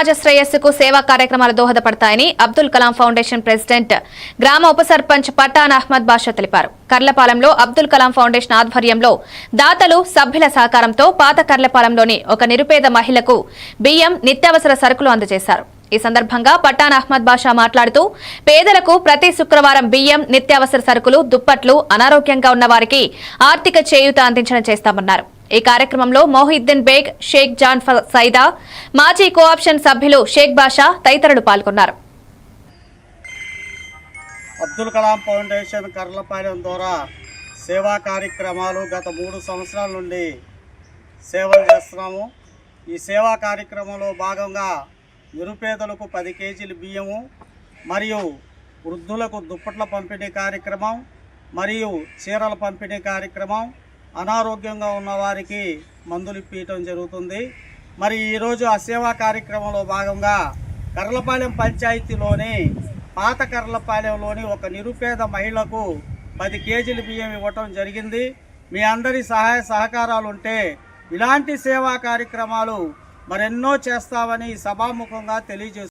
సమాజ శ్రేయస్సుకు సేవా కార్యక్రమాలు దోహదపడతాయని అబ్దుల్ కలాం ఫౌండేషన్ ప్రెసిడెంట్ గ్రామ ఉప సర్పంచ్ పఠాన్ అహ్మద్ బాషా తెలిపారు. కర్లపాలెంలో అబ్దుల్ కలాం ఫౌండేషన్ ఆధ్వర్యంలో దాతలు సభ్యుల సహకారంతో పాత కర్లపాలెంలోని ఒక నిరుపేద మహిళకు బియ్యం నిత్యావసర సరుకులు అందజేశారు. ఈ సందర్భంగా పట్టాన్ అహ్మద్ బాషా మాట్లాడుతూ పేదలకు ప్రతి శుక్రవారం బియ్యం నిత్యావసర సరుకులు దుప్పట్లు అనారోగ్యంగా ఉన్న వారికి ఆర్థిక చేయూత అందించడం చేస్తామన్నారు. ఈ కార్యక్రమంలో మోహిద్దీన్ బేగ్ షేక్ జాన్ సైదా మాజీ కోఆప్షన్ సభ్యులు షేక్ బాషా తదితరులు పాల్గొన్నారు. అబ్దుల్ కలాం ఫౌండేషన్ కర్లపాలెం ద్వారా సేవా కార్యక్రమాలు గత మూడు సంవత్సరాల నుండి సేవలు చేస్తున్నాము. ఈ సేవా కార్యక్రమంలో భాగంగా నిరుపేదలకు పది కేజీలు బియ్యము మరియు వృద్ధులకు దుప్పట్ల పంపిణీ కార్యక్రమం మరియు చీరల పంపిణీ కార్యక్రమం అనారోగ్యంగా ఉన్న వారికి మందులు ఇప్పించడం జరుగుతుంది. మరి ఈరోజు ఆ సేవా కార్యక్రమంలో భాగంగా కర్లపాలెం పంచాయతీలోని పాత కర్లపాలెంలోని ఒక నిరుపేద మహిళకు పది కేజీల బియ్యం ఇవ్వటం జరిగింది. మీ అందరి సహాయ సహకారాలు ఉంటే ఇలాంటి సేవా కార్యక్రమాలు మరెన్నో చేస్తామని సభాముఖంగా తెలియజేస్తుంది